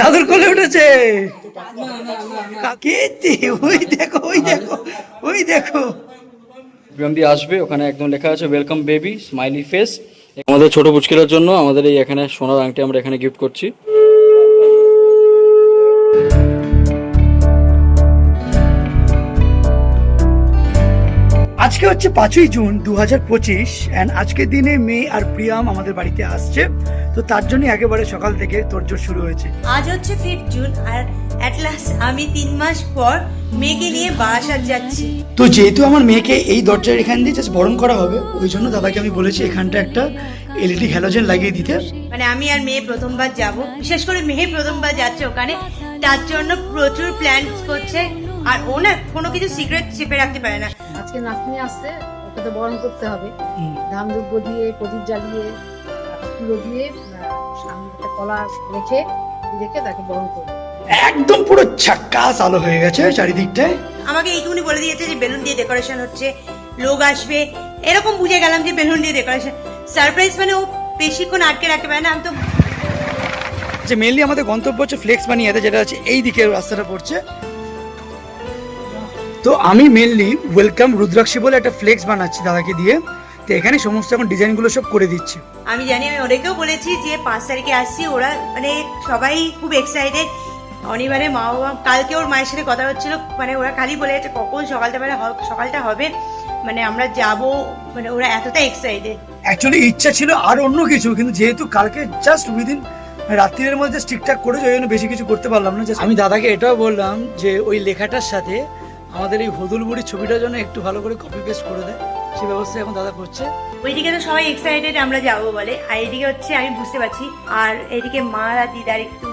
দাদুর কোলে উঠেছে। কীর্তি ওই দেখো ওই দেখো ওই দেখো। বিয়ন্দি আসবে ওখানে একদম লেখা আছে ওয়েলকাম বেবি স্মাইলি ফেস আমাদের ছোট পুচকিলার জন্য আমাদের এই এখানে সোনার আংটি আমরা এখানে গিফট করছি। আজকে হচ্ছে পাঁচই জুন দু হাজার পঁচিশ অ্যান্ড আজকের দিনে মেয়ে আর প্রিয়াম আমাদের বাড়িতে আসছে। তো তার জন্য একেবারে সকাল থেকে তোরজোর শুরু হয়েছে। আজ হচ্ছে ফিফথ জুন আর অ্যাট লাস্ট আমি তিন মাস পর মেয়েকে নিয়ে বারাসাত যাচ্ছি। তো যেহেতু আমার মেয়েকে এই দরজার এখান দিয়ে জাস্ট বরণ করা হবে ওই জন্য দাদাকে আমি বলেছি এখানটা একটা এলইডি হ্যালোজেন লাগিয়ে দিতে। মানে আমি আর মেয়ে প্রথমবার যাব। বিশেষ করে মেয়ে প্রথমবার যাচ্ছে ওখানে। তার জন্য প্রচুর প্ল্যান করছে আর ও না কোনো কিছু সিক্রেট চেপে রাখতে পারে না। আজকে নাতনি আসছে ওকে তো বরণ করতে হবে। ধান দুব্য দিয়ে প্রদীপ জ্বালিয়ে তুলো দিয়ে সামনে একটা কলা রেখে রেখে তাকে বরণ করবে। একদম পুরো ছাক্কাস আলো হয়ে গেছে চারিদিকটায়। আমাকে এইটুকুনি বলে দিয়েছে যে বেলুন দিয়ে ডেকোরেশন হচ্ছে লোক আসবে। এরকম বুঝে গেলাম যে বেলুন দিয়ে ডেকোরেশন সারপ্রাইজ মানে ও বেশিক্ষণ আটকে রাখতে পারে না আমি তো যে মেনলি আমাদের গন্তব্য হচ্ছে ফ্লেক্স বানিয়াতে যেটা আছে এই দিকে রাস্তাটা পড়ছে। তো আমি মেনলি ওয়েলকাম রুদ্রাক্ষী বলে একটা ফ্লেক্স বানাচ্ছি দাদাকে দিয়ে। তো এখানে সমস্ত এখন ডিজাইনগুলো সব করে দিচ্ছি। আমি জানি আমি ওদেরকেও বলেছি যে পাঁচ তারিখে আসছি ওরা মানে সবাই খুব এক্সাইটেড অনিবারে মা বাবা কালকে ওর মায়ের সাথে কথা হচ্ছিল মানে ওরা খালি বলে যাচ্ছে কখন সকালটা বেলা সকালটা হবে? মানে আমরা যাব মানে ওরা এতটা এক্সাইটেড অ্যাকচুয়ালি ইচ্ছা ছিল আর অন্য কিছু কিন্তু যেহেতু কালকে জাস্ট উইদিন রাত্রির মধ্যে ঠিকঠাক করে ওই জন্য বেশি কিছু করতে পারলাম না। আমি দাদাকে এটাও বললাম যে ওই লেখাটার সাথে আমাদের এই হদুলবুড়ির ছবিটার জন্য একটু ভালো করে কপি পেস্ট করে দেয়। সে ব্যবস্থা এখন দাদা করছে। ওইদিকে তো সবাই এক্সাইটেড আমরা যাব বলে। আর এইদিকে হচ্ছে আমি বুঝতে পারছি আর এইদিকে মা আর দিদার একটু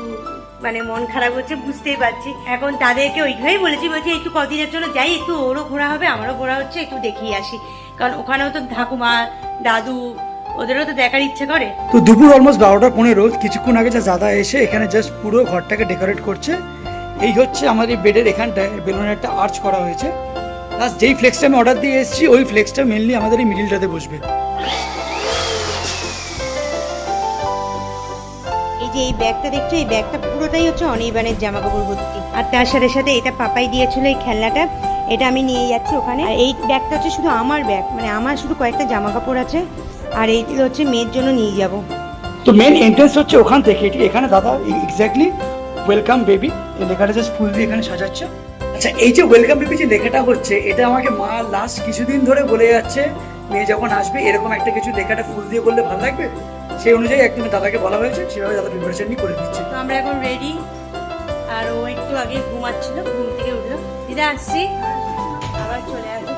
মানে মন খারাপ হচ্ছে বুঝতেই পারছি। এখন তাদেরকে ওইভাবেই বলেছি বলছি একটু কদিনের জন্য যাই একটু ওরও ঘোরা হবে আমারও ঘোরা হচ্ছে একটু দেখিয়ে আসি। কারণ ওখানেও তো ঠাকুমা দাদু ওদেরও তো দেখার ইচ্ছে করে। তো দুপুর অলমোস্ট বারোটা পনেরো কিছুক্ষণ আগে যা দাদা এসে এখানে জাস্ট পুরো ঘরটাকে ডেকোরেট করছে। এই হচ্ছে আমাদের বেডের এখানটায় বেলুনের একটা আর্চ করা হয়েছে। প্লাস যেই ফ্লেক্সটা আমি অর্ডার দিয়ে এসেছি ওই ফ্লেক্সটা মেনলি আমাদের এই মিডিলটাতে বসবে। এই যে এই ব্যাগটা দেখছ এই ব্যাগটা পুরোটাই হচ্ছে অনির্বাণের জামা কাপড় ভর্তি। আর তার সাথে সাথে এটা পাপাই দিয়েছিল এই খেলনাটা এটা আমি নিয়ে যাচ্ছি ওখানে। আর এই ব্যাগটা হচ্ছে শুধু আমার ব্যাগ মানে আমার শুধু কয়েকটা জামা কাপড় আছে আর এইগুলো হচ্ছে মেয়ের জন্য নিয়ে যাব। তো মেন এন্ট্রেন্স হচ্ছে ওখান থেকে এখানে দাদা এক্স্যাক্টলি ওয়েলকাম বেবি লেখাটা জাস্ট ফুল দিয়ে এখানে সাজাচ্ছে। আচ্ছা এই যে ওয়েলকাম বেবি যে লেখাটা হচ্ছে, এটা আমাকে মা লাস্ট কিছুদিন ধরে বলে যাচ্ছে, মেয়ে যখন আসবে, এরকম একটা কিছু লেখাটা ফুল দিয়ে করলে ভালো লাগবে? সেই অনুযায়ী একদম দাদাকে বলা হয়েছে, সেভাবে দাদা প্রিপারেশন নিয়ে করে দিচ্ছে। তো আমরা এখন রেডি আর ও একটু আগে ঘুমাচ্ছিল, ঘুম থেকে উঠল। দিদা, আসছি। আবার চলে আসব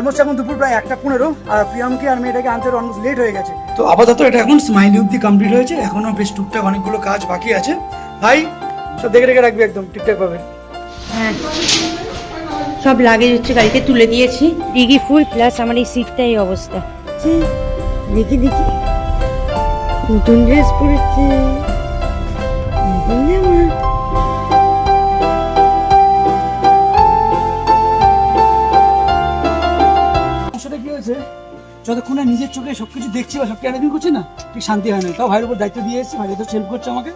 অলমোস্ট এখন দুপুর প্রায় একটা পনেরো আর প্রিয়ামকে আর মেয়েটাকে আনতে অলমোস্ট লেট হয়ে গেছে। তো আপাতত এটা এখন স্মাইলি অব্দি কমপ্লিট হয়েছে এখনও বেশ টুকটাক অনেকগুলো কাজ বাকি আছে। ভাই সব দেখে রেখে রাখবি একদম ঠিকঠাক পাবে হ্যাঁ সব লাগেজ হচ্ছে গাড়িতে তুলে দিয়েছি। ডিগি ফুল প্লাস আমার এই সিটটা এই অবস্থা। দেখি দেখি। নতুন ড্রেস পরেছে। না, নিজের চোখে সবকিছু দেখছি বা সবকে অ্যারেঞ্জ করছি না, ঠিক শান্তি হয় না। তাও ভাইয়ের উপর দায়িত্ব দিয়ে এসেছি, ভাই তো হেল্প করছে আমাকে।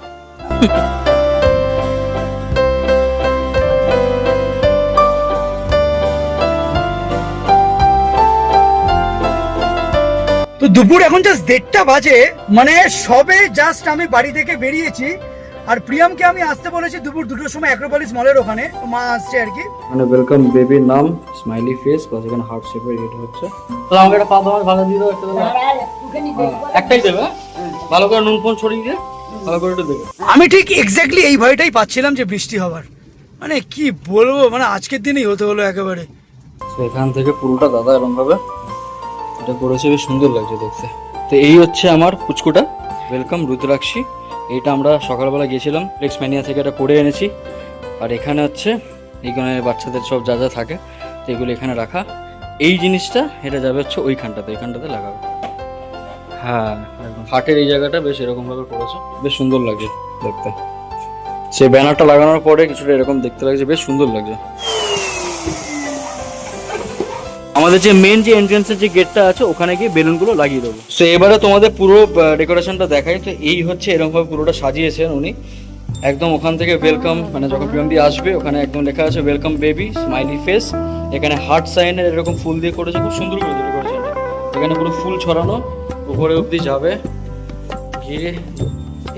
দুপুর এখন জাস্ট দেড়টা বাজে মানে সবে জাস্ট আমি বাড়ি থেকে বেরিয়েছি। আর প্রিয়ামকে আমি আসতে বলেছি দুপুর দুটোর সময় অ্যাক্রোপলিস মলের ওখানে। তো মা আসছে আর কি। মানে ওয়েলকাম বেবির নাম স্মাইলি ফেস প্লাস এখানে হার্ট শেপের এটা হচ্ছে। তো আমাকে একটা পা তোমার ভালো দিয়ে দাও একটা দাও। হ্যাঁ, একটাই দেবে হ্যাঁ? ভালো করে নুন ফোন ছড়িয়ে দিয়ে ভালো করে একটু দেবে আমি ঠিক এক্স্যাক্টলি এই ভয়টাই পাচ্ছিলাম যে বৃষ্টি হবার। মানে কি বলব মানে আজকের দিনেই হতে হলো একেবারে। তো এখান থেকে পুরোটা দাদা এরকম ভাবে এটা করেছে বেশ সুন্দর লাগছে দেখতে। তো এই হচ্ছে আমার পুচকুটা। ওয়েলকাম রুদ্রাক্ষী। এইটা আমরা সকালবেলা গিয়েছিলাম ফ্লেক্স ম্যানিয়া থেকে এটা করে এনেছি। আর এখানে হচ্ছে এইখানে বাচ্চাদের সব যা যা থাকে তো এগুলো এখানে রাখা। এই জিনিসটা এটা যাবে হচ্ছে ওইখানটাতে এইখানটাতে লাগাবে। হ্যাঁ হাটের এই জায়গাটা বেশ এরকম ভাবে করেছে বেশ সুন্দর লাগে দেখতে। সেই ব্যানারটা লাগানোর পরে কিছুটা এরকম দেখতে লাগছে বেশ সুন্দর লাগছে। আমাদের যে মেন যে এন্ট্রান্সের যে গেটটা আছে, ওখানে গিয়ে বেলুনগুলো লাগিয়ে দেবো। সো এবারে তোমাদের পুরো ডেকোরেশনটা দেখাই। তো এই হচ্ছে এরকমভাবে পুরোটা সাজিয়েছেন উনি। একদম ওখান থেকে ওয়েলকাম মানে যখন প্রিয়মদি আসবে, ওখানে একদম লেখা আছে ওয়েলকাম বেবি স্মাইলি ফেস এখানে হার্ট সাইনের এরকম ফুল দিয়ে করেছে, খুব সুন্দর করে তৈরি করেছে এখানে পুরো ফুল ছড়ানো, উপরে অবধি যাবে। গিয়ে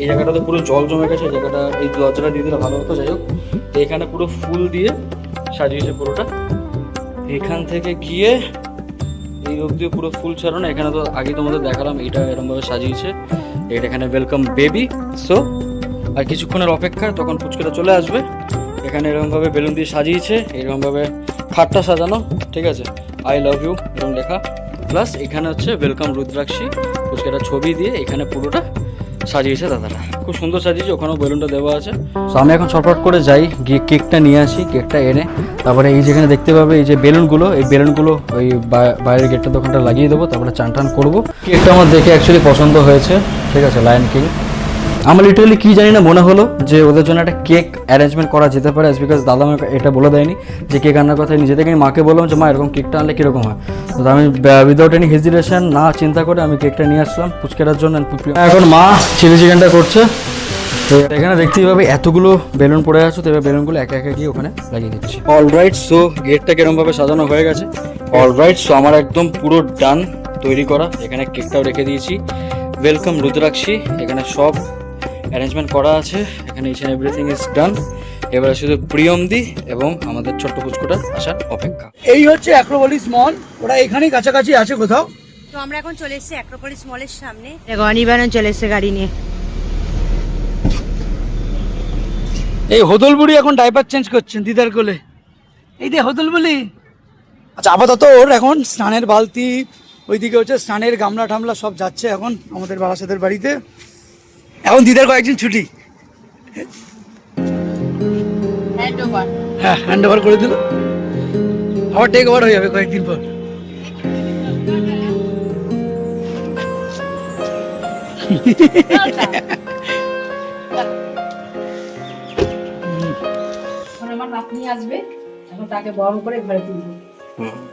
এই জায়গাটাতে পুরো জল জমে গেছে, এই জায়গাটা, এই দরজাটা দিয়ে দিলে ভালো হতো, যাই হোক। তো এখানে পুরো ফুল দিয়ে সাজিয়েছে পুরোটা। এখান থেকে গিয়ে এই অবধি পুরো ফুল ছড়ানো। এখানে তো আগে তোমাদের দেখালাম, এটা এরকমভাবে সাজিয়েছে। এটা এখানে ওয়েলকাম বেবি সো আর কিছুক্ষণের অপেক্ষা তখন পুচকেটা চলে আসবে। এখানে এরকমভাবে বেলুন দিয়ে সাজিয়েছে এরকমভাবে খাটটা সাজানো, ঠিক আছে? আই লাভ ইউ এরকম লেখা। প্লাস এখানে হচ্ছে ওয়েলকাম রুদ্রাক্ষী পুচকেটা ছবি দিয়ে এখানে পুরোটা সাজিয়েছে দাদারা। খুব সুন্দর সাজিয়েছে ওখানেও বেলুনটা দেওয়া আছে। তো আমি এখন ছটফট করে যাই গিয়ে কেকটা নিয়ে আসি কেকটা এনে। তারপরে এই যেখানে দেখতে পাবে এই যে বেলুনগুলো এই বেলুনগুলো ওই বাইরের গেটটা দোকানটা লাগিয়ে দেবো তারপরে চান টান করব। কেকটা আমার দেখে অ্যাকচুয়ালি পছন্দ হয়েছে। ঠিক আছে লাইন কিং আমার লিটারালি কি জানি না, মনে হলো যে ওদের জন্য একটা কেক অ্যারেঞ্জমেন্ট করা যেতে পারে বিকজ দাদা আমাকে এটা বলে দেয়নি যে কেক আনার কথা নিজে থেকে মাকে বললাম যে, মা, এরকম কেকটা আনলে কীরকম হয়? তো আমি উইদাউট এনি হেজিটেশন না চিন্তা করে আমি কেকটা নিয়ে আসলাম পুচকেটার জন্য এখন মা চিলি চিকেনটা করছে। তো এখানে দেখতেই পাবে এতগুলো বেলুন পড়ে আছে, তো এবার বেলুনগুলো একে একে গিয়ে ওখানে লাগিয়ে দিচ্ছি। অল রাইট সো গেটটা কিরমভাবে সাজানো হয়ে গেছে? অল রাইট সো আমার একদম পুরো ডান তৈরি করা। এখানে কেকটাও রেখে দিয়েছি। ওয়েলকাম রুদ্রাক্ষী। এখানে সব অ্যারেঞ্জমেন্ট করা আছে। এখানে ইচ এভরিথিং ইজ ডান এবারে শুধু প্রিয়মদি এবং আমাদের ছোট্ট পুচকুটার আসার অপেক্ষা। এই হচ্ছে অ্যাক্রোপলিস মল ওরা এখানেই কাছাকাছি আছে কোথাও। তো আমরা এখন চলে এসেছি অ্যাক্রোপলিস মলের সামনে। দেখো অনিবারণ চলে এসেছে গাড়ি নিয়ে। এই হদলবুড়ি এখন ডাইপার চেঞ্জ করছেন দিদার কোলে। এই যে হদলবুড়ি আচ্ছা আপাতত ওর এখন স্নানের বালতি ওইদিকে হচ্ছে স্নানের গামলা টামলা সব যাচ্ছে এখন আমাদের বারাসাতের বাড়িতে। এখন দিদার কয়েকদিন ছুটি। হ্যাঁ হ্যান্ড ওভার করে দিল। আবার টেক ওভার হয়ে যাবে কয়েকদিন পর। আমার নাতনি আসবে এখন তাকে বরণ করে ঘরে তুলবো।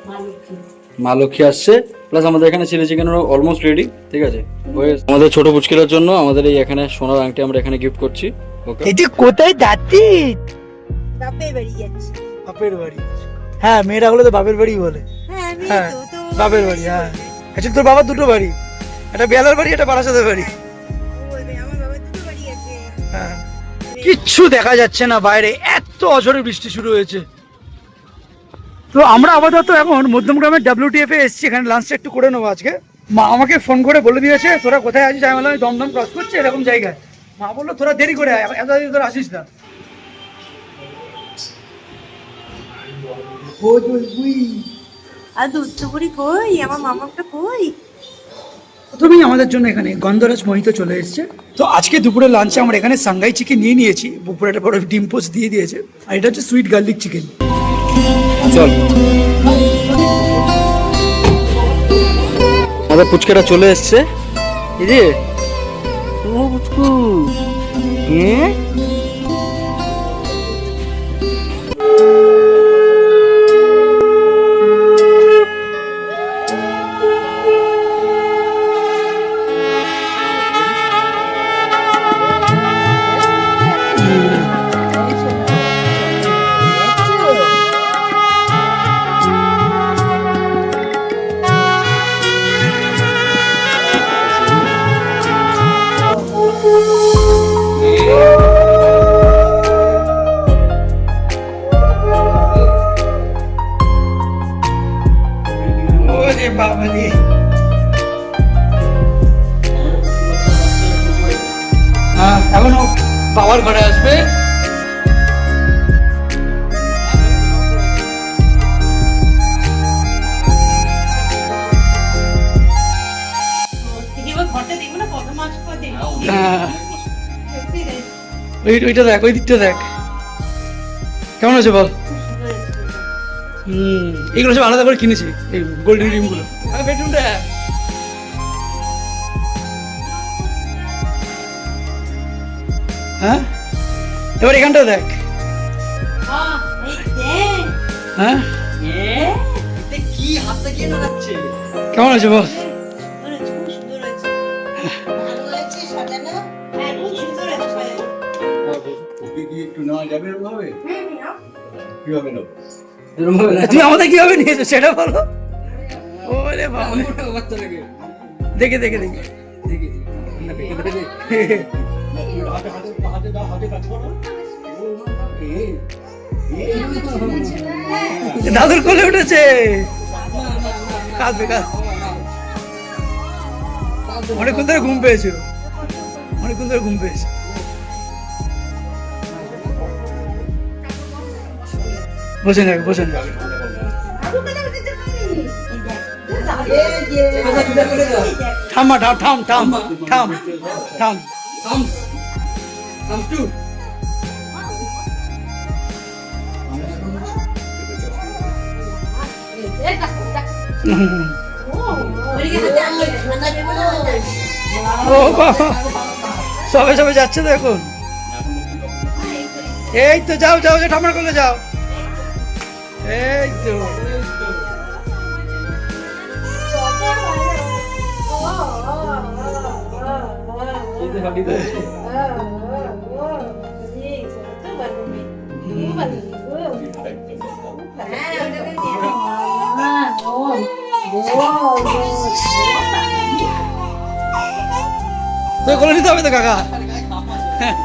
মা লক্ষ্মী মা লক্ষ্মী আসছে। প্লাস আমাদের এখানে চিলি চিকেন অলমোস্ট রেডি ঠিক আছে? আমাদের ছোট পুচকিটার জন্য আমাদের এই এখানে সোনার আংটি আমরা এখানে গিফট করছি। ওকে এটি কোথায় যাচ্ছি বাপে বেরিয়ে যাচ্ছে। বাপের বাড়ি। হ্যাঁ মেয়েরা হলে তো বাপের বাড়ি বলে। হ্যাঁ আমি হ্যাঁ তো তো বাপের বাড়ি হ্যাঁ। আচ্ছা তোর বাবার দুটো বাড়ি। একটা বেলার বাড়ি একটা বারাসাতের বাড়ি। বলবে আমার বাবা দুটো বাড়ি আছে। হ্যাঁ। কিচ্ছু দেখা যাচ্ছে না বাইরে। এত অঝরে বৃষ্টি শুরু হয়েছে। তো আমরা আপাতত এখন মধ্যমগ্রামের ডাব্লিউটিএফ এ এসেছি এখানে লাঞ্চটা একটু করে নেব আজকে। মা আমাকে ফোন করে বলে দিয়েছে তোরা কোথায় আছিস? আমি বললাম দমদম ক্রস করছি এরকম জায়গায়। মা বলল তোরা দেরি করে আয় এত তোরা আসিস না। আর কই? আমার মামাটা কই? প্রথমেই আমাদের জন্য এখানে গন্ধরাজ মোহিত চলে এসেছে। তো আজকে দুপুরে লাঞ্চে আমরা এখানে সাংঘাই চিকেন নিয়ে নিয়েছি। উপরে একটা বড় ডিম পোস্ট দিয়ে দিয়েছে। আর এটা হচ্ছে সুইট গার্লিক চিকেন চল। আমাদের পুচকেটা চলে এসছে। এই যে। ও পুচকু। হ্যাঁ ওই ওইটা দেখ ওই দিকটা দেখ। কেমন আছে বল? হুম এগুলো সব আলাদা করে কিনেছি এই গোল্ডেন রিমগুলো বেডরুমটা হ্যাঁ? এবার এখানটা দেখ। হ্যাঁ? কি কে আছে বল এরকম ভাবে না। তুমি আমাদের কীভাবে নিয়েছো সেটা বলো। ওরে বাবা। দেখে দেখে দেখে। দাদুর কোলে উঠেছে। কাঁদবে কাঁদ অনেকক্ষণ ধরে ঘুম পেয়েছিল অনেকক্ষণ ধরে ঘুম পেয়েছে। বসে নেবে বসে নেবে থামা, থাম ও বাবা, সবে যাচ্ছে তো এখন। এই তো যাও যাও ঠামার করলে যাও। এই তো তো করে নিতে হবে তো কাকা হ্যাঁ,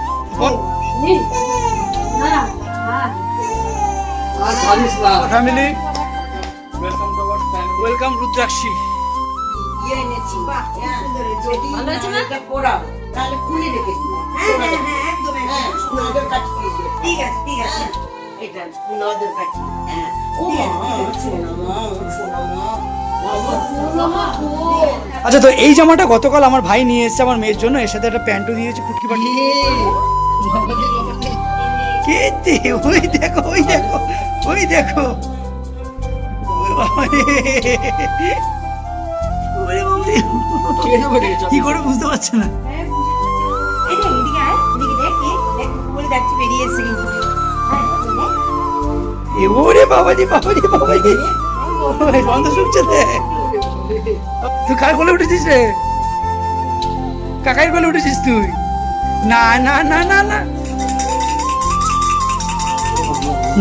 আচ্ছা তো এই জামাটা গতকাল আমার ভাই নিয়ে এসেছে আমার মেয়ের জন্য। এর সাথে একটা প্যান্টও দিয়েছে ফুটকি পাটি। খেতে ওই দেখো ওই দেখো ওই দেখো। কি করে বুঝতে পারছে না? ওরে বাবা বাবা বাবা গন্ধ কার উঠেছিস রে? কাকার কোলে উঠেছিস তুই? না না না না না।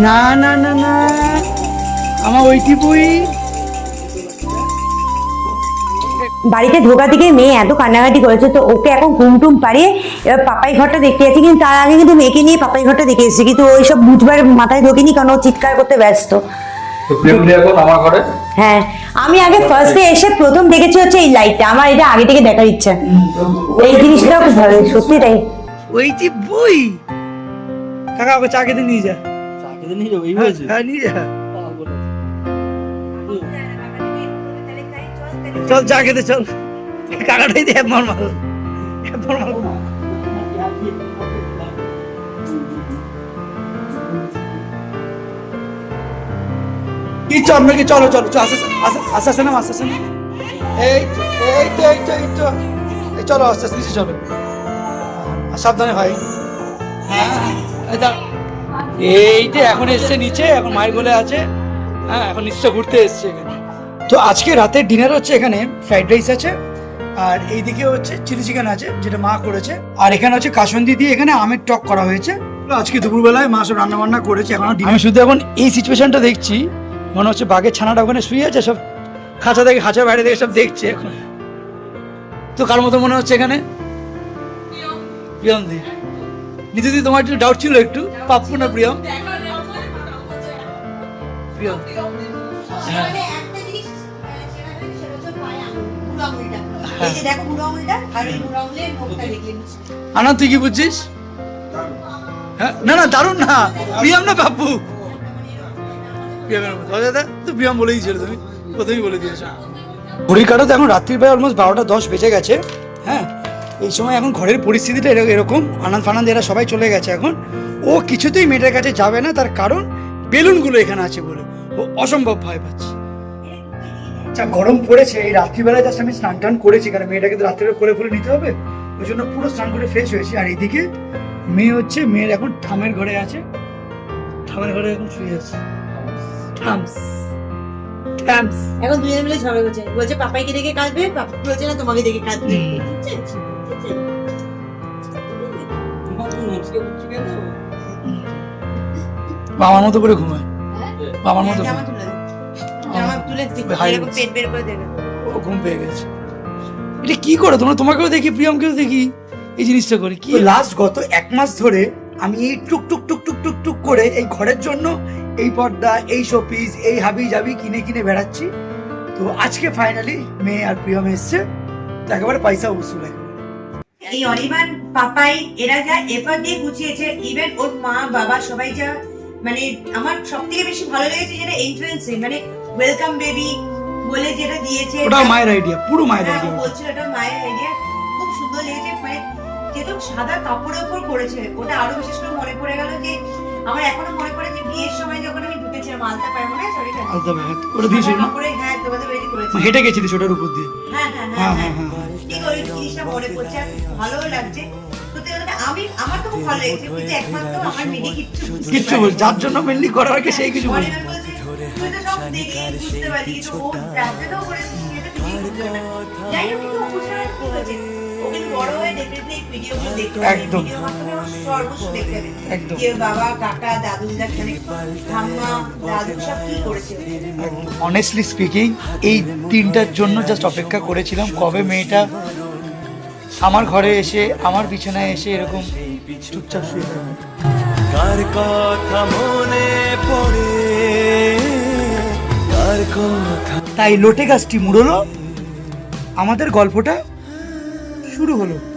না না না না। আমার ওইটি বই। বাড়িতে ঢোকা থেকে মেয়ে এত কান্নাকাটি করেছে তো ওকে এখন ঘুম টুম পাড়িয়ে এবার পাপাই ঘরটা দেখতে যাচ্ছি। কিন্তু তার আগে কিন্তু মেয়েকে নিয়ে পাপাই ঘরটা দেখে এসেছি কিন্তু ওই সব বুঝবার মাথায় ঢোকেনি কারণ ও চিৎকার করতে ব্যস্ত। হ্যাঁ আমি আগে ফার্স্টে এসে প্রথম দেখেছি হচ্ছে এই লাইটটা আমার এটা আগে থেকে দেখার ইচ্ছা। এই জিনিসটা খুব ভালো সত্যি তাই। ওইটি বই। কাকা ওকে চা খেতে নিয়ে যা। যাব এই হয়েছে হ্যাঁ নিয়ে যা। চল চা খেতে চল। কাকাটাই দে মার মার। মার মার। কি চল চলো চলো আস্তে আস্তে আস্তে আস্তে নাম আস্তে আস্তে। এই এই তো এই তো এই তো। এই চলো আস্তে আস্তে নিচে চলো। সাবধানে ভাই। হ্যাঁ এই। যে এখন এসছে নিচে এখন মায়ের গোলে আছে। হ্যাঁ এখন নিশ্চয় ঘুরতে এসছে এখানে। তো আজকে রাতের ডিনার হচ্ছে এখানে ফ্রাইড রাইস আছে আর এইদিকে হচ্ছে চিলি চিকেন আছে যেটা মা করেছে। আর এখানে হচ্ছে কাসন্দি দিয়ে এখানে আমের টক করা হয়েছে। আজকে দুপুরবেলায় মা সব রান্না বান্না করেছে এখন আমি শুধু এখন এই সিচুয়েশনটা দেখছি মনে হচ্ছে বাঘের ছানাটা ওখানে শুয়ে আছে সব খাঁচা থেকে খাঁচার বাইরে থেকে সব দেখছে এখন। তো কার মতো মনে হচ্ছে এখানে? প্রিয়ম দি। নিতুদি তোমার একটু ডাউট ছিল একটু, পাপ্পু না প্রিয়ম? প্রিয়ম। হ্যাঁ। আনন্দ তুই কি বুঝছিস? হ্যাঁ না না, দারুণ না। প্রিয়ম না প্রিয়মের তো প্রিয়ম বলেই ছিল, তুমি প্রথমেই বলে দিয়েছ। ঘড়ির কাটা তো এখন রাত্রির প্রায় অলমোস্ট বারোটা দশ বেজে গেছে। হ্যাঁ এই সময় এখন ঘরের পরিস্থিতিটা এরকম- এরকম। আনন্দ ফানন্দ এরা সবাই চলে গেছে এখন। ও কিছুতেই মেয়েটার কাছে যাবে না তার কারণ বেলুনগুলো এখানে আছে বলে। ও অসম্ভব ভয় পাচ্ছে। যা গরম পড়েছে এই রাত্রিবেলায় জাস্ট আমি স্নান টান করেছি কারণ মেয়েটাকে রাত্রিবেলা করে ফলে নিতে হবে। ওই জন্য পুরো স্নান করে ফ্রেশ হয়েছি। আর এদিকে মেয়ে হচ্ছে মেয়ের এখন ঠামের ঘরে আছে। ঠামের ঘরে এখন শুয়ে আছে। থামস থামস এখন দুজনে মিলে ঝগড়া করছে। বলছে পাপাইকে দেখে কাঁদবে? পাপা বলছে না তোমাকে দেখে কাঁদবে। বাবার মতো করে ঘুমায়। বাবার মতো ও ঘুম পেয়ে গেছে। এটা কি করে? তোমরা তোমাকেও দেখি প্রিয়মকেও দেখি এই জিনিসটা করি। কি? লাস্ট গত এক মাস ধরে আমি এই টুক টুক টুক টুক টুক টুক করে এই ঘরের জন্য এই পর্দা এই শোপিস এই হাবি জাবি কিনে কিনে বেড়াচ্ছি। তো আজকে ফাইনালি মেয়ে আর প্রিয়ম এসছে। তো একেবারে পয়সা উসুল একেবারে। এই অনিমান পাপাই এরা যা এফার্ট দিয়ে গুছিয়েছে ইভেন ওর মা বাবা সবাই যা মানে আমার সব থেকে বেশি ভালো লেগেছে যেটা এন্ট্রান্সে মানে ওয়েলকাম বেবি বলে যেটা দিয়েছে। ওটা মায়ের আইডিয়া পুরো মায়ের হ্যাঁ, আইডিয়া বলছিল ওটা মায়ের আইডিয়া খুব সুন্দর লেগেছে মানে যেহেতু সাদা কাপড়ের উপর করেছে ওটা আরও বিশেষ করে মনে পড়ে গেল যে আমার এখনও মনে পড়ে যে বিয়ের সময় যখন আমি ঢুকেছিলাম আলতা পায় মনে আছে আলতা ব্যাগ ওটা দিয়েছিল না হ্যাঁ তোমাদের বাড়িতে করেছে। হেঁটে গেছিলিস ওটার উপর দিয়ে। হ্যাঁ হ্যাঁ। হ্যাঁ হ্যাঁ। ঠিক ওই জিনিসটা মনে পড়ছে? আর ভালোও লাগছে। আমি আমার তো খুব ভালো লেগেছে। কিন্তু একমাত্র আমার মেয়ে কিচ্ছু কিচ্ছু যার জন্য মেনলি করা হয় সেই কিছু বলি তুই তো সব দেখে বুঝতে ও সেটা বুঝতে পারে যাই হোক বড় হয়ে ডেফিনেটলি এই ভিডিওগুলো দেখতে হবে। একদম। ভিডিও মাধ্যমে ও সর্বস্ব দেখতে হবে একদম। যে বাবা কাকা দাদু দিদা মানে ঠাম্মা দাদু সব কি করেছে? অনেস্টলি স্পিকিং এই তিনটার জন্য জাস্ট অপেক্ষা করেছিলাম কবে মেয়েটা আমার ঘরে এসে আমার বিছানায় এসে এরকম চুপচাপ শুয়ে থাকবে। কার কথা মনে পড়ে? তাই লোটে গাছটি মুড়লো। আমাদের গল্পটা শুরু হলো।